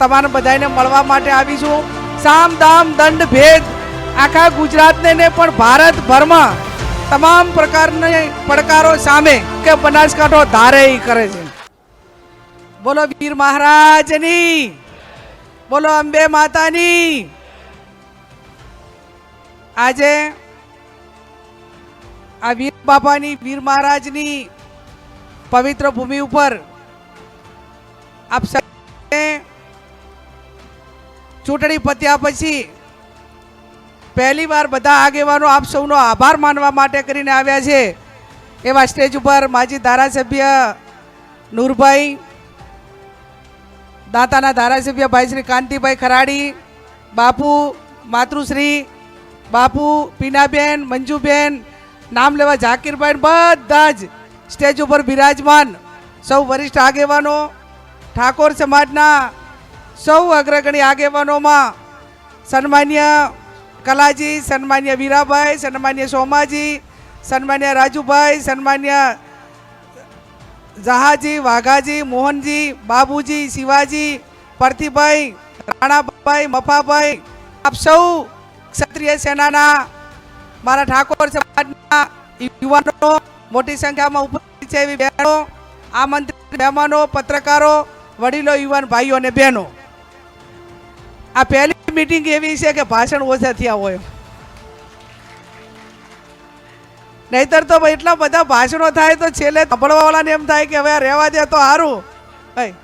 તમારે બધાને મળવા માટે આવીશું. સામ દામ દંડ ભેદ આખા ગુજરાતને ને પણ ભારતભરમાં તમામ પ્રકારના પડકારો સામે કે બનાસકાંઠો ધારે કરે છે. બોલો વીર મહારાજની, બોલો અંબે માતાની. આજે આ વીર બાપાની, વીર મહારાજની પવિત્ર ભૂમિ ઉપર આપ ચૂંટણી પત્યા પછી પહેલી વાર બધા આગેવાનો આપ સૌનો આભાર માનવા માટે કરીને આવ્યા છે. એવા સ્ટેજ ઉપર માજી ધારાસભ્ય નૂરભાઈ, દાંતાના ધારાસભ્ય ભાઈ શ્રી કાંતિભાઈ ખરાડી, બાપુ માતૃશ્રી, બાપુ પીનાબેન, મંજુબેન, નામ લેવા ઝાકીરભાઈ બધા જ સ્ટેજ ઉપર બિરાજમાન સૌ વરિષ્ઠ આગેવાનો, ઠાકોર સમાજના સૌ અગ્રગણી આગેવાનોમાં સન્માન્ય કલાજી, સન્માન્ય વીરાભાઈ, સન્માન્ય સોમાજી, સન્માન્ય રાજુભાઈ, સન્માન્ય જહાજી વાઘાજી, મોહનજી, બાબુજી, શિવાજી પરથીભાઈ રાણાભાઈ, મફાભાઈ, આપ સૌ ક્ષત્રિય સેનાના મારા ઠાકોર સમાજના યુવાનો, મોટી સંખ્યામાં ઉપસ્થિત છે એવી બહેનો, આમંત્રિત મહેમાનો, પત્રકારો, વડીલો, યુવાન ભાઈઓ અને બહેનો. આ પહેલી મીટિંગ એવી છે કે ભાષણ ઓછા થયા હોય. નહીતર તો એટલા બધા ભાષણો થાય તો છેલ્લે સાંભળવાવાળાને એમ થાય કે હવે આ રહેવા દે તો સારું ભાઈ,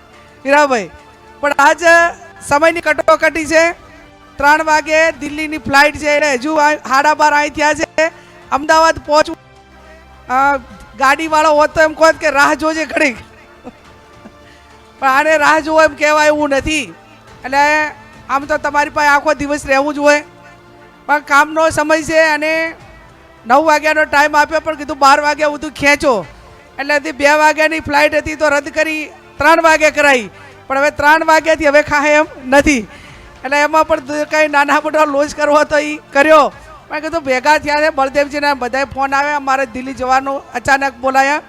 હીરાભાઈ, પણ આજ સમયની કટોકટી છે. ત્રણ વાગે દિલ્હીની ફ્લાઇટ છે એટલે હજુ હાડા બાર અહીં થયા છે. અમદાવાદ પહોંચવું. ગાડીવાળો હોત તો એમ કહો કે રાહ જોજે ઘડીક. પણ આને રાહ જોવો એમ કહેવાય એવું નથી. એટલે આમ તો તમારી પાસે આખો દિવસ રહેવું જ હોય. પણ કામનો સમય છે અને નવ વાગ્યાનો ટાઈમ આપ્યો પણ કીધું બાર વાગ્યા બધું ખેંચો. એટલે તે બે વાગ્યાની ફ્લાઇટ હતી તો રદ કરી ત્રણ વાગે કરાવી પણ હવે ત્રણ વાગ્યાથી હવે ખાય એમ નથી. એટલે એમાં પણ કંઈ નાના મોટા લોજ કરવો હતો એ કર્યો. મેં કીધું ભેગા થયા છે, બળદેવજીના બધાય ફોન આવ્યા, મારે દિલ્હી જવાનું અચાનક બોલાયા.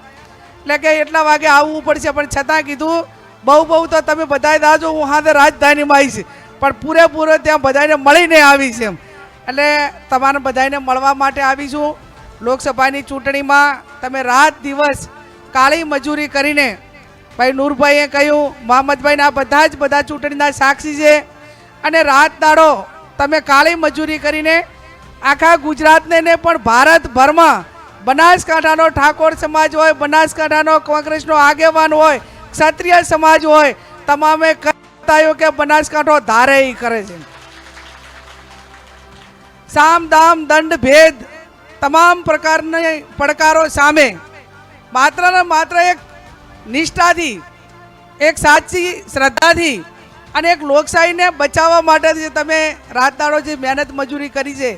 એટલે કે એટલા વાગે આવવું પડશે, પણ છતાં કીધું બહુ બહુ તો તમે બધાય દાજો, હું હાથે રાજધાનીમાં આવીશ. પણ પૂરેપૂરો ત્યાં બધાને મળીને આવીશ એમ. એટલે તમારે બધાને મળવા માટે આવીશું લોકસભાની ચૂંટણીમાં તમે રાત દિવસ કાળી મજૂરી કરીને, ભાઈ નૂરભાઈએ કહ્યું, મોહમ્મદભાઈને બધા જ બધા ચૂંટણીના સાક્ષી છે. અને રાત દાડો તમે કાળી મજૂરી કરીને આખા ગુજરાતને ને પણ ભારતભરમાં બનાસકાંઠાનો ઠાકોર સમાજ હોય, બનાસકાંઠાનો કોંગ્રેસનો આગેવાન હોય, ક્ષત્રિય સમાજ હોય, તમામે કહેતા કે બનાસકાંઠો ધારે એ કરે છે. સામ, દામ, દંડ, ભેદ તમામ પ્રકારના પડકારો સામે માત્ર ને માત્ર એક નિષ્ઠાથી, એક સાચી શ્રદ્ધાથી અને એક લોકશાહીને બચાવવા માટે જે તમે રાત દાડો જે મહેનત મજૂરી કરી છે,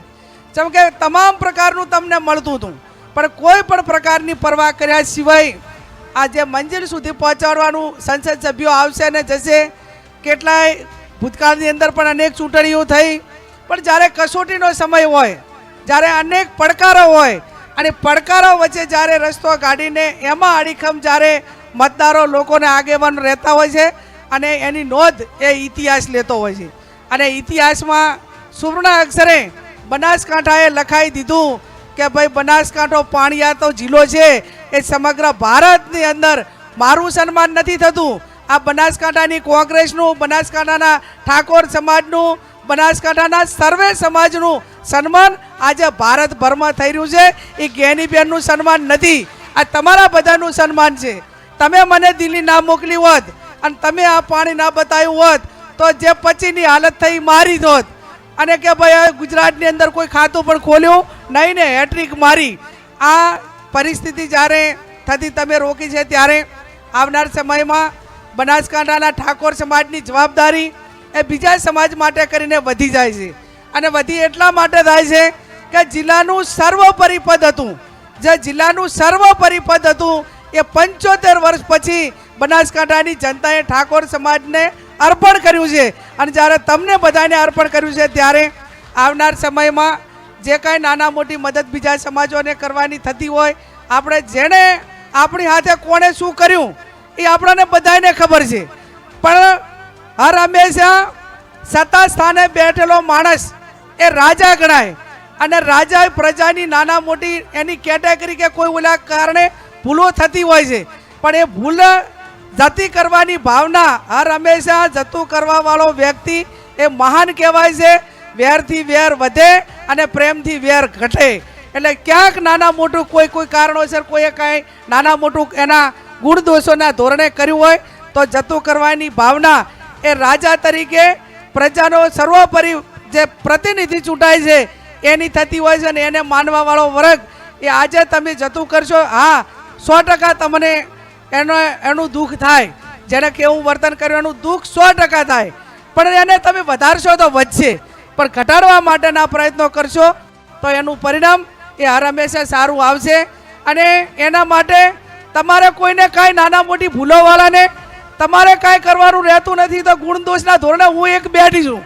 જેમ કે તમામ પ્રકારનું તમને મળતું હતું, પણ કોઈ પણ પ્રકારની પરવા કર્યા સિવાય આ જે મંજિલ સુધી પહોંચાડવાનું સંસદ સભ્યો આવશે ને જશે કેટલાય ભૂતકાળની અંદર પણ અનેક ચૂંટણીઓ થઈ. પણ જ્યારે કસોટીનો સમય હોય, જ્યારે અનેક પડકારો હોય, અને પડકારો વચ્ચે જ્યારે રસ્તો કાઢીને એમાં અડીખમ જ્યારે મતદારો લોકોને આગેવાન રહેતા હોય છે અને એની નોંધ એ ઇતિહાસ લેતો હોય છે. અને ઇતિહાસમાં સુવર્ણ અક્ષરે બનાસકાંઠાએ લખાઈ દીધું કે ભાઈ બનાસકાંઠો પાણીયાતો જિલ્લો છે. એ સમગ્ર ભારતની અંદર મારું સન્માન નથી થતું. આ બનાસકાંઠાની કોંગ્રેસનું, બનાસકાંઠાના ઠાકોર સમાજનું, બનાસકાંઠાના સર્વે સમાજનું સન્માન આજે ભારતભરમાં થઈ રહ્યું છે. એ ગેનીબેનનું સન્માન નથી. આ તમારા બધાનું સન્માન છે. તમે મને દિલ્હી ના મોકલી હોત અને તમે આ પાણી ના બતાવ્યું હોત, તો જે પછીની હાલત થઈ મારી હોત. અને કે ભાઈ ગુજરાતની અંદર કોઈ ખાતું પણ ખોલ્યું? નહીં ને, હેટ્રિક મારી. આ પરિસ્થિતિ જ્યારે થતી, તમે રોકી છે ત્યારે આવનાર સમયમાં બનાસકાંઠાના ઠાકોર સમાજની જવાબદારી એ બીજા સમાજ માટે કરીને વધી જાય છે. અને વધી એટલા માટે થાય છે કે જિલ્લાનું સર્વોપરી પદ હતું. જે જિલ્લાનું સર્વોપરી પદ હતું એ પંચોતેર વર્ષ પછી બનાસકાંઠાની જનતાએ ઠાકોર સમાજને અર્પણ કર્યું છે. અને જ્યારે તમને બધાને અર્પણ કર્યું છે ત્યારે આવનાર સમયમાં જે કાંઈ નાના મોટી મદદ બીજા સમાજોને કરવાની થતી હોય, આપણે જેણે આપણી હાથે કોણે શું કર્યું એ આપણને બધાને ખબર છે. પણ હર હંમેશા સત્તા સ્થાને બેઠેલો માણસ એ રાજા ગણાય. અને રાજા પ્રજાની નાના મોટી એની કેટેગરી કે કોઈ ઓલા કારણે ભૂલો થતી હોય છે. પણ એ ભૂલ જતી કરવાની ભાવના હર હંમેશા જતું કરવાવાળો વ્યક્તિ એ મહાન કહેવાય છે. વેરથી વેર વધે અને પ્રેમથી વેર ઘટે. એટલે ક્યાંક નાના મોટું કોઈ કોઈ કારણોસર કોઈએ કાંઈ નાના મોટું એના ગુણ દોષોના ધોરણે કર્યું હોય તો જતું કરવાની ભાવના એ રાજા તરીકે પ્રજાનો સર્વોપરી જે પ્રતિનિધિ ચૂંટાય છે, એની થતી હોય છે અને એને માનવાવાળો વર્ગ એ આજે તમે જતું કરશો, હા, સો ટકા તમને એનો, એનું દુઃખ થાય. જેને કેવું વર્તન કર્યું એનું દુઃખ સો ટકા થાય. પણ એને તમે વધારશો તો વધશે. પણ ઘટાડવા માટેના પ્રયત્નો કરશો તો એનું પરિણામ એ હર હંમેશા સારું આવશે. અને એના માટે તમારે કોઈને કાંઈ નાના મોટી ભૂલોવાળાને તમારે કાંઈ કરવાનું રહેતું નથી તો ગુણ દોષના ધોરણે હું એક બેઠી છું.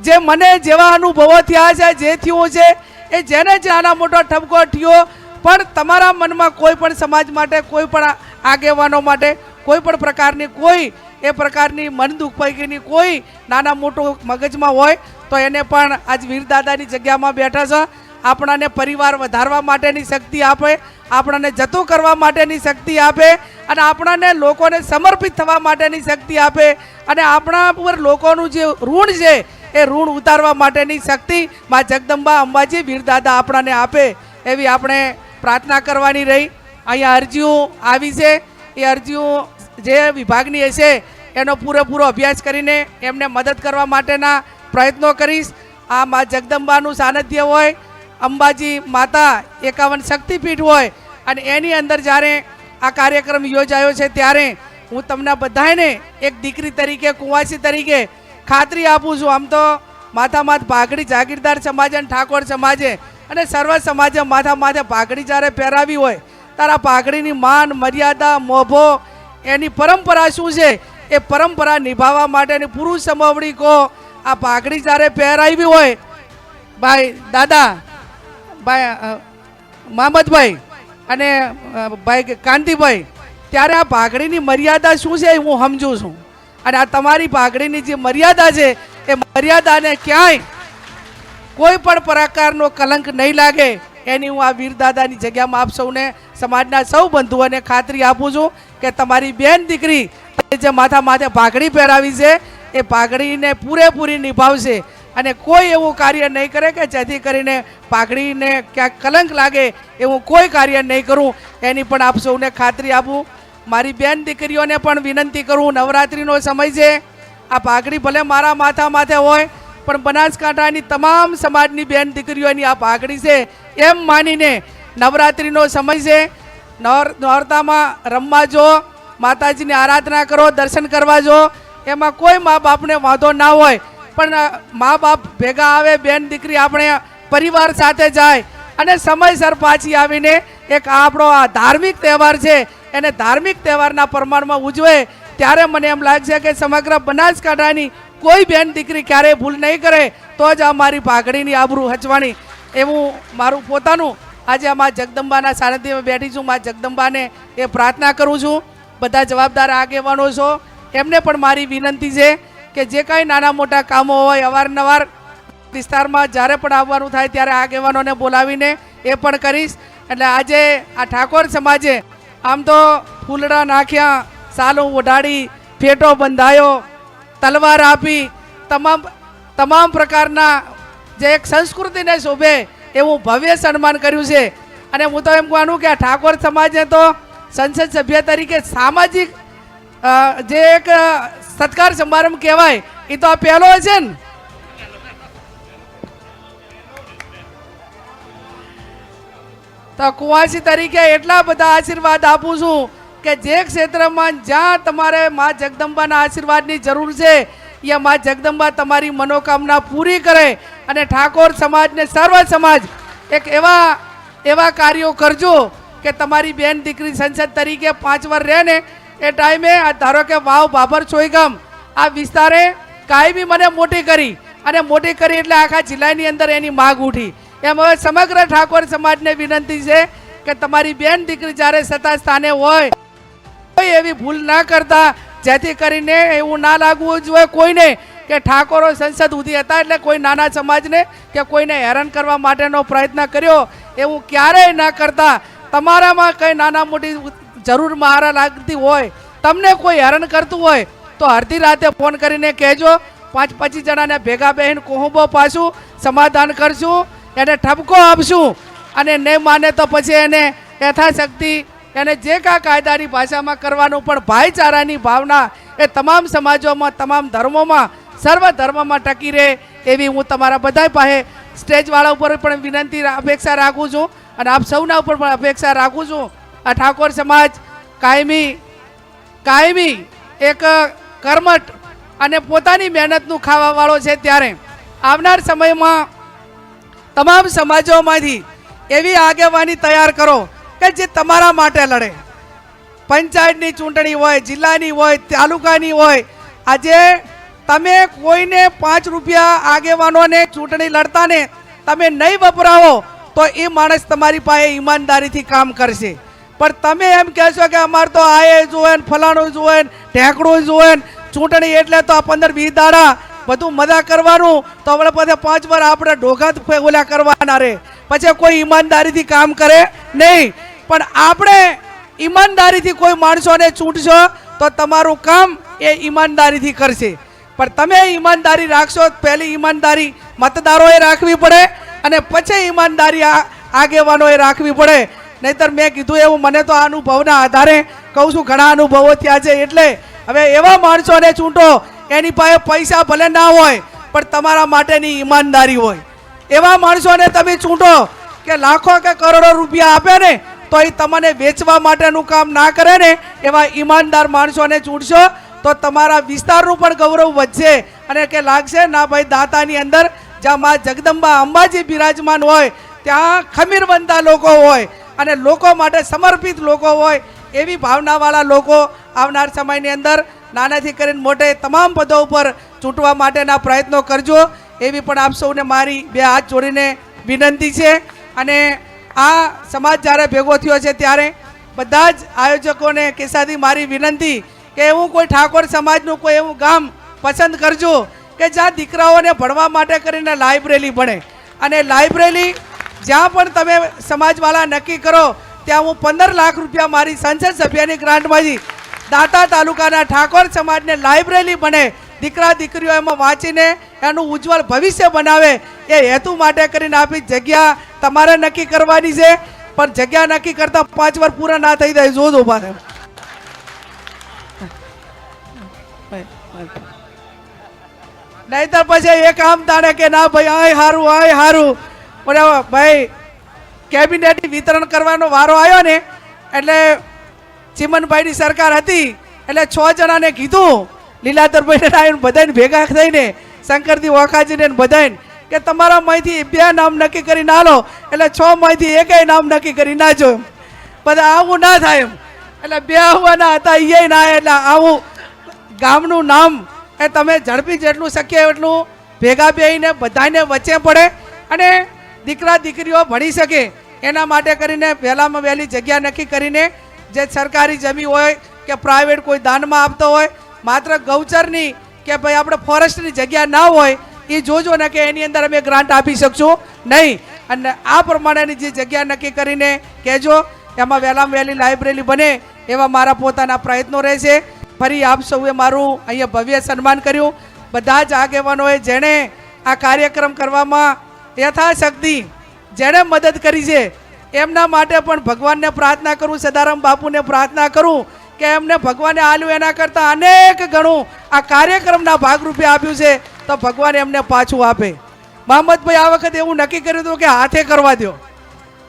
જે મને જેવા અનુભવો થયા છે, જે થયું છે, એ જેને જ નાના મોટો ઠપકો થયો, પણ તમારા મનમાં કોઈ પણ સમાજ માટે, કોઈ પણ આગેવાનો માટે, કોઈ પણ પ્રકારની કોઈ, એ પ્રકારની મન દુઃખ પૈકીની કોઈ નાના મોટું મગજમાં હોય, તો એને પણ આજ વીરદાદાની જગ્યામાં બેઠા છે. આપણાને પરિવાર વધારવા માટેની શક્તિ આપે આપણાને જતું કરવા માટેની શક્તિ આપે અને આપણાને લોકોને સમર્પિત થવા માટેની શક્તિ આપે અને આપણા પર લોકોનું જે ઋણ છે, એ ઋણ ઉતારવા માટેની શક્તિ મા જગદંબા અંબાજી, વીરદાદા આપણાને આપે એવી આપણે પ્રાર્થના કરવાની રહી. અહીંયા અરજીઓ આવી છે. એ અરજીઓ જે વિભાગની હશે, એનો પૂરેપૂરો અભ્યાસ કરીને એમને મદદ કરવા માટેના પ્રયત્નો કરીશ. આ મા જગદંબાનું સાનિધ્ય હોય અંબાજી માતા એકાવન શક્તિપીઠ હોય અને એની અંદર જ્યારે આ કાર્યક્રમ યોજાયો છે ત્યારે હું તમને બધાને એક દીકરી તરીકે, કુંવાસી તરીકે ખાતરી આપું છું. આમ તો માથામાથ ભાગડી જાગીરદાર સમાજે અને ઠાકોર સમાજે અને સર્વ સમાજે માથા માથે ભાગડી જ્યારે પહેરાવી હોય તારા ભાગડીની માન, મર્યાદા, મોભો, એની પરંપરા શું છે એ પરંપરા નિભાવવા માટેની પુરુષ સમવડી કહો આ ભાગડી જ્યારે પહેરાવી હોય, ભાઈ, દાદા ભાઈ અ, અને ભાઈ કાંતિભાઈ ત્યારે આ પાઘડીની મર્યાદા શું છે હું સમજુ છું. અને આ તમારી પાઘડીની જે મર્યાદા છે એ મર્યાદાને ક્યાંય કોઈ પણ પ્રકારનો કલંક નહીં લાગે. એની હું આ વીરદાદાની જગ્યામાં આપ સૌને સમાજના સૌ બંધુઓને ખાતરી આપું છું કે તમારી બેન દીકરી જે માથા માથે પાઘડી પહેરાવી છે એ પાઘડીને પૂરેપૂરી નિભાવશે. અને કોઈ એવું કાર્ય નહીં કરે કે જેથી કરીને પાઘડીને ક્યાંક કલંક લાગે એવું કોઈ કાર્ય નહીં કરું. એની પણ આપ સૌને ખાતરી આપું. મારી બેન દીકરીઓને પણ વિનંતી કરું. નવરાત્રિનો સમય છે. આ પાઘડી ભલે મારા માથા માથે હોય, પણ બનાસકાંઠાની તમામ સમાજની બેન દીકરીઓની આ પાઘડી છે. એમ માનીને નવરાત્રિનો સમય છે. નોર, નોરતામાં રમવા જો, માતાજીની આરાધના કરો, દર્શન કરવા જો. એમાં કોઈ મા બાપને વાંધો ના હોય. પણ મા બાપ ભેગા આવે, બેન દીકરી આપણે પરિવાર સાથે જાય અને સમયસર પાછી આવીને એક આપણો આ ધાર્મિક તહેવાર છે, એને ધાર્મિક તહેવારના પ્રમાણમાં ઉજવે, ત્યારે મને એમ લાગશે કે સમગ્ર બનાસકાંઠાની કોઈ બેન દીકરી ક્યારેય ભૂલ નહીં કરે, તો જ આ મારી પાઘડીની આબરૂ હચવાની એવું મારું પોતાનું, આજે આ મા જગદંબાના સાનિધ્યમાં બેઠી છું, મા જગદંબાને એ પ્રાર્થના કરું છું. બધા જવાબદાર આગેવાનો છો. એમને પણ મારી વિનંતી છે કે જે કાંઈ નાના મોટા કામો હોય અવારનવાર વિસ્તારમાં જ્યારે પણ આવવાનું થાય ત્યારે આગેવાનોને બોલાવીને એ પણ કરીશ. એટલે આજે આ ઠાકોર સમાજે આમ તો ફૂલડા નાખ્યા, સાલું ઓઢાડી, ફેટો બંધાયો, તલવાર આપી, તમામ તમામ પ્રકારના જે એક સંસ્કૃતિને શોભે એવું ભવ્ય સન્માન કર્યું છે. અને હું તો એમ કહેવાનું કે આ ઠાકોર સમાજે તો સંસદ સભ્ય તરીકે સામાજિક જે એક સત્કાર સમારંભ કહેવાય. એ તો આ પહેલો છે ને. તો કુવાસી તરીકે એટલા બધા આશીર્વાદ આપું છું કે જે ક્ષેત્રમાં જ્યાં તમારે મા જગદંબાના આશીર્વાદની જરૂર છે એ મા જગદંબા તમારી મનોકામના પૂરી કરે અને ઠાકોર સમાજને સર્વ સમાજ એક એવા એવા કાર્યો કરજો કે તમારી બેન દીકરી સંસદ તરીકે પાંચ વાર રહે ને એ ટાઈમે ધારો કે વાવ બાબર ચોઈગામ આ વિસ્તારે કાયમી મને મોટી કરી, અને મોટી કરી એટલે આખા જિલ્લાની અંદર એની માગ ઉઠી. એમ હવે સમગ્ર ઠાકોર સમાજને વિનંતી છે કે તમારી બેન દીકરી જ્યારે સત્તા સ્થાને હોય, કોઈ એવી ભૂલ ના કરતા, જેથી કરીને એવું ના લાગવું જોઈએ કોઈને કે ઠાકોરો સંસદ સુધી હતા એટલે કોઈ નાના સમાજને કે કોઈને હેરાન કરવા માટેનો પ્રયત્ન કર્યો, એવું ક્યારેય ના કરતા. તમારામાં કંઈ નાના મોટી જરૂર મારા લાગતી હોય, તમને કોઈ હેરાન કરતું હોય, તો અડધી રાતે ફોન કરીને કહેજો. પાંચ પચીસ જણાને ભેગા બહેન કોહંબો પાછું, સમાધાન કરશું, એને ઠપકો આપશું, અને ન માને તો પછી એને યથાશક્તિ, એને જે કાંઈ કાયદાની ભાષામાં કરવાનું, પણ ભાઈચારાની ભાવના એ તમામ સમાજોમાં, તમામ ધર્મોમાં, સર્વ ધર્મમાં ટકી રહે એવી હું તમારા બધા પાસે સ્ટેજવાળા ઉપર પણ વિનંતી, અપેક્ષા રાખું છું, અને આપ સૌના ઉપર પણ અપેક્ષા રાખું છું આ ઠાકોર સમાજ કાયમી કાયમી એક કર્મઠ અને પોતાની મહેનતનું ખાવાવાળો છે ત્યારે. આવનાર સમયમાં તમામ સમાજોમાંથી એવી આગેવાની તૈયાર કરો કે જે તમારા માટે લડે. પંચાયતની ચૂંટણી હોય, જિલ્લાની હોય, તાલુકાની હોય, આજે તમે કોઈને પાંચ રૂપિયા આગેવાનોને ચૂંટણી લડતાને તમે નહીં વપરાવો તો એ માણસ તમારી પાસે ઈમાનદારીથી કામ કરશે. પણ તમે એમ કહેશો કે અમારે તો આ એ ને ફલાણું જુએ ને ઢેકડું જુએ ચૂંટણી એટલે તો આ પંદર વીસ દાડા બધું મજા કરવાનું. તો આપણે પછી પાંચ વાર આપણે ઢોકા ઓલા કરવાના રે. પછી કોઈ ઈમાનદારીથી કામ કરે નહીં. પણ આપણે ઈમાનદારીથી કોઈ માણસોને ચૂંટશો તો તમારું કામ એ ઈમાનદારીથી કરશે. પણ તમે ઈમાનદારી રાખશો પહેલી ઈમાનદારી મતદારોએ રાખવી પડે અને પછી ઈમાનદારી આગેવાનોએ રાખવી પડે. નહીતર મેં કીધું એવું મને તો આ અનુભવના આધારે કહું છું, ઘણા અનુભવો થયા છે. એટલે હવે એવા માણસોને ચૂંટો, એની પાસે પૈસા ભલે ના હોય, પણ તમારા માટેની ઈમાનદારી હોય. એવા માણસોને તમે ચૂંટો કે લાખો કે કરોડો રૂપિયા આપે ને તો એ તમને વેચવા માટેનું કામ ના કરે ને, એવા ઈમાનદાર માણસોને ચૂંટશો, તો તમારા વિસ્તારનું પણ ગૌરવ વધશે. અને કે લાગશે, ના ભાઈ, દાતાની અંદર, જ્યાં મા જગદંબા અંબાજી બિરાજમાન હોય, ત્યાં ખમીરબંધા લોકો હોય અને લોકો માટે સમર્પિત લોકો હોય એવી ભાવનાવાળા લોકો આવનાર સમયની અંદર નાનાથી કરીને મોટે તમામ પદો ઉપર ચૂંટવા માટેના પ્રયત્નો કરજો. એવી પણ આપ સૌને મારી બે હાથ જોડીને વિનંતી છે. અને આ સમાજ જ્યારે ભેગો થયો છે ત્યારે બધા જ આયોજકોને કેસાથી મારી વિનંતી કે એવું કોઈ ઠાકોર સમાજનું કોઈ એવું ગામ પસંદ કરજો કે જ્યાં દીકરાઓને ભણવા માટે કરીને લાઇબ્રેરી ભણે. અને લાઇબ્રેરી જ્યાં પણ તમે સમાજવાળા નક્કી કરો, ત્યાં હું પંદર લાખ રૂપિયા મારી સંસદ સભ્યની ગ્રાન્ટમાંથી દાતા તાલુકાના ઠાકોર સમાજને લાઇબ્રેરી બને, દીકરા દીકરીઓ એમાં વાંચીને એનું ઉજ્જવળ ભવિષ્ય બનાવે એ હેતુ માટે કરીને આપી જગ્યા તમારે નક્કી કરવાની છે. પણ જગ્યા નક્કી કરતા પાંચ વાર પૂરા ના થઈ જાય, જોજો પાછળ નહીતર પછી એક આમ તાણે કે ના ભાઈ, આય હારું આય હારું. બરાબર ભાઈ કેબિનેટ વિતરણ કરવાનો વારો આવ્યો ને, એટલે ચિમનભાઈની સરકાર હતી, એટલે છ જણાને કીધું, લીલાધરભાઈને આવીને બધાને ભેગા થઈને, શંકરજી ઓખાજીને બધાને, કે તમારા માંથી બે નામ નક્કી કરી ના લો, એટલે છ માંથી એકેય નામ નક્કી કરી ના જો બધા આવું ના થાય એમ. એટલે બે આવવાના હતા એ ના એટલે આવું ગામનું નામ એ તમે ઝડપી જેટલું શક્ય એટલું ભેગા બેહીને બધાને વચ્ચે પડે. અને દીકરા દીકરીઓ ભણી શકે. એના માટે કરીને વહેલામાં વહેલી જગ્યા નક્કી કરીને જે સરકારી જમી હોય કે પ્રાઇવેટ કોઈ દાનમાં આપતો હોય, માત્ર ગૌચરની કે ભાઈ આપણે ફોરેસ્ટની જગ્યા ના હોય, એ જોજો ને કે એની અંદર અમે ગ્રાન્ટ આપી શકશું નહીં. અને આ પ્રમાણેની જે જગ્યા નક્કી કરીને કહેજો, એમાં વહેલામાં વહેલી લાઇબ્રેરી બને એવા મારા પોતાના પ્રયત્નો રહેશે. ફરી આપ સૌએ મારું અહીંયા ભવ્ય સન્માન કર્યું. બધા જ આગેવાનોએ જેણે આ કાર્યક્રમ કરવામાં યથાશક્તિ જેણે મદદ કરી છે, એમના માટે પણ ભગવાનને પ્રાર્થના કરું, સદારામ બાપુને પ્રાર્થના કરું કે એમને ભગવાને આલ્યું એના કરતાં અનેક ગણું આ કાર્યક્રમના ભાગરૂપે આપ્યું છે, તો ભગવાન એમને પાછું આપે. મહમ્મદભાઈ, આ વખતે એવું નક્કી કર્યું હતું કે હાથે કરવા દો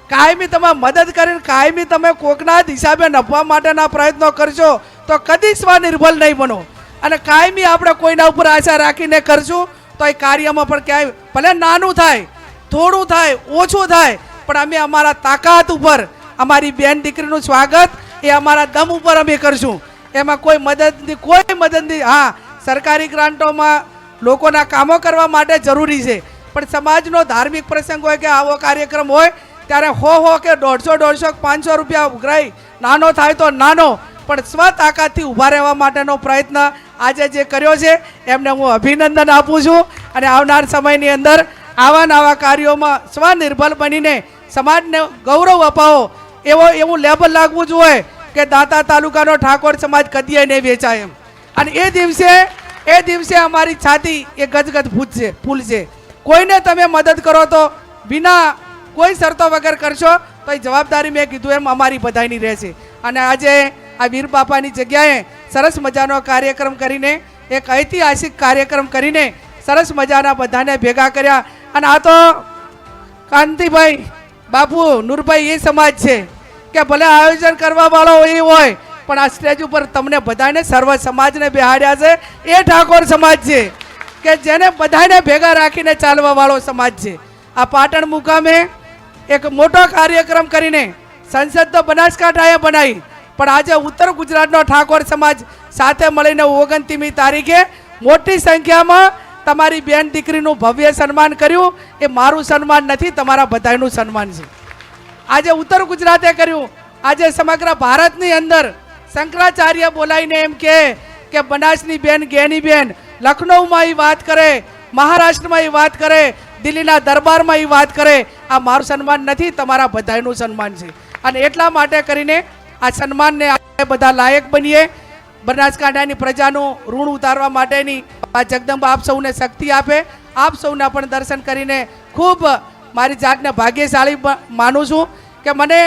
કાયમી તમે મદદ કરીને, કાયમી તમે કોકના હિસાબે નફવા માટેના પ્રયત્નો કરશો, તો કદી સ્વનિર્ભર નહીં બનો. અને કાયમી આપણે કોઈના ઉપર આશા રાખીને કરશું, તો એ કાર્યમાં પણ ક્યાંય ભલે નાનું થાય થોડું થાય, ઓછું થાય, પણ અમે અમારા તાકાત ઉપર, અમારી બેન દીકરીનું સ્વાગત, એ અમારા દમ ઉપર અમે કરશું. એમાં કોઈ મદદની કોઈ મદદની, હા, સરકારી ગ્રાન્ટોમાં લોકોના કામો કરવા માટે જરૂરી છે. પણ સમાજનો ધાર્મિક પ્રસંગ હોય કે આવો કાર્યક્રમ હોય, ત્યારે હો હો કે દોઢસો દોઢસો, પાંચસો રૂપિયા ઉઘરાઈ નાનો થાય તો નાનો, પણ સ્વ તાકાતથી ઊભા રહેવા માટેનો પ્રયત્ન આજે જે કર્યો છે, એમને હું અભિનંદન આપું છું. અને આવનાર સમયની અંદર આવા નવા કાર્યોમાં સ્વનિર્ભર બનીને સમાજને ગૌરવ અપાવો. એવો, એવું લેબલ લાગવું જોઈએ કે દાંતા તાલુકાનો ઠાકોર સમાજ કદીએ નહીં વેચાય એમ. અને એ દિવસે એ દિવસે અમારી છાતી એ ગદગદ ફૂટશે, ફૂલશે. કોઈને તમે મદદ કરો તો વિના કોઈ શરતો વગર કરશો તો એ જવાબદારી મેં કીધું એમ અમારી બધાની રહેશે. અને આજે આ વીર બાપાની જગ્યાએ સરસ મજાનો કાર્યક્રમ કરીને, એક ઐતિહાસિક કાર્યક્રમ કરીને સરસ મજાના બધાને ભેગા કર્યા. અને આ તો કાંતિભાઈ, બાપુ, નૂરભાઈ એ સમાજ છે કે ભલે આયોજન કરવા વાળો એ હોય, પણ આ સ્ટેજ ઉપર તમને બધાને સર્વ સમાજને બેહાડ્યા છે. એ ઠાકોર સમાજ છે કે જેને બધાને ભેગા રાખીને ચાલવા વાળો સમાજ છે. આ પાટણ મુકામે એક મોટો કાર્યક્રમ કરીને સંસદ તો બનાસકાંઠાએ બનાવી પણ આજે ઉત્તર ગુજરાતનો ઠાકોર સમાજ સાથે મળીને ઓગણતીમી તારીખે મોટી સંખ્યામાં તમારી બેન દીકરીનું ભવ્ય સન્માન કર્યું. એ મારું સન્માન નથી, તમારા બધાનું સન્માન છે. આજે ઉત્તર ગુજરાતે કર્યું. આજે સમગ્ર ભારતની અંદર શંકરાચાર્ય બોલાવીને એમ કહે કે બનાસની બેન, ગેની બેન લખનૌમાં એ વાત કરે, મહારાષ્ટ્રમાં એ વાત કરે, દિલ્હીના દરબારમાં એ વાત કરે. આ મારું સન્માન નથી, તમારા બધાનું સન્માન છે. અને એટલા માટે કરીને આ સન્માનને આપણે બધા લાયક બનીએ. બનાસકાંઠાની પ્રજાનું ઋણ ઉતારવા માટેની આ જગદંબા આપ સૌને શક્તિ આપે. આપ સૌના પણ દર્શન કરીને ખૂબ મારી જાતને ભાગ્યશાળી માનું છું કે મને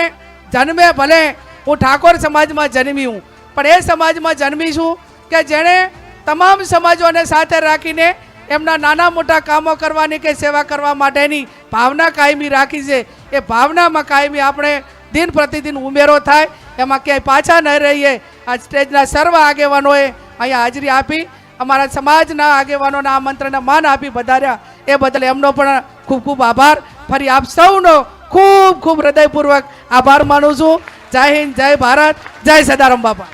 જન્મે ભલે હું ઠાકોર સમાજમાં જન્મી હું, પણ એ સમાજમાં જન્મી છું કે જેણે તમામ સમાજોને સાથે રાખીને એમના નાના મોટા કામો કરવાની કે સેવા કરવા માટેની ભાવના કાયમી રાખી છે. એ ભાવનામાં કાયમી આપણે દિન પ્રતિદિન ઉમેરો થાય. એમાં ક્યાંય પાછા ન રહીએ. આ સ્ટેજના સર્વ આગેવાનોએ અહીંયા હાજરી આપી. અમારા સમાજના આગેવાનોના આમંત્રણને માન આપી વધાર્યા એ બદલ એમનો પણ ખૂબ ખૂબ આભાર. ફરી આપ સૌનો ખૂબ ખૂબ હૃદયપૂર્વક આભાર માનું છું. જય હિન્દ, જય ભારત, જય સદારામ બાપા.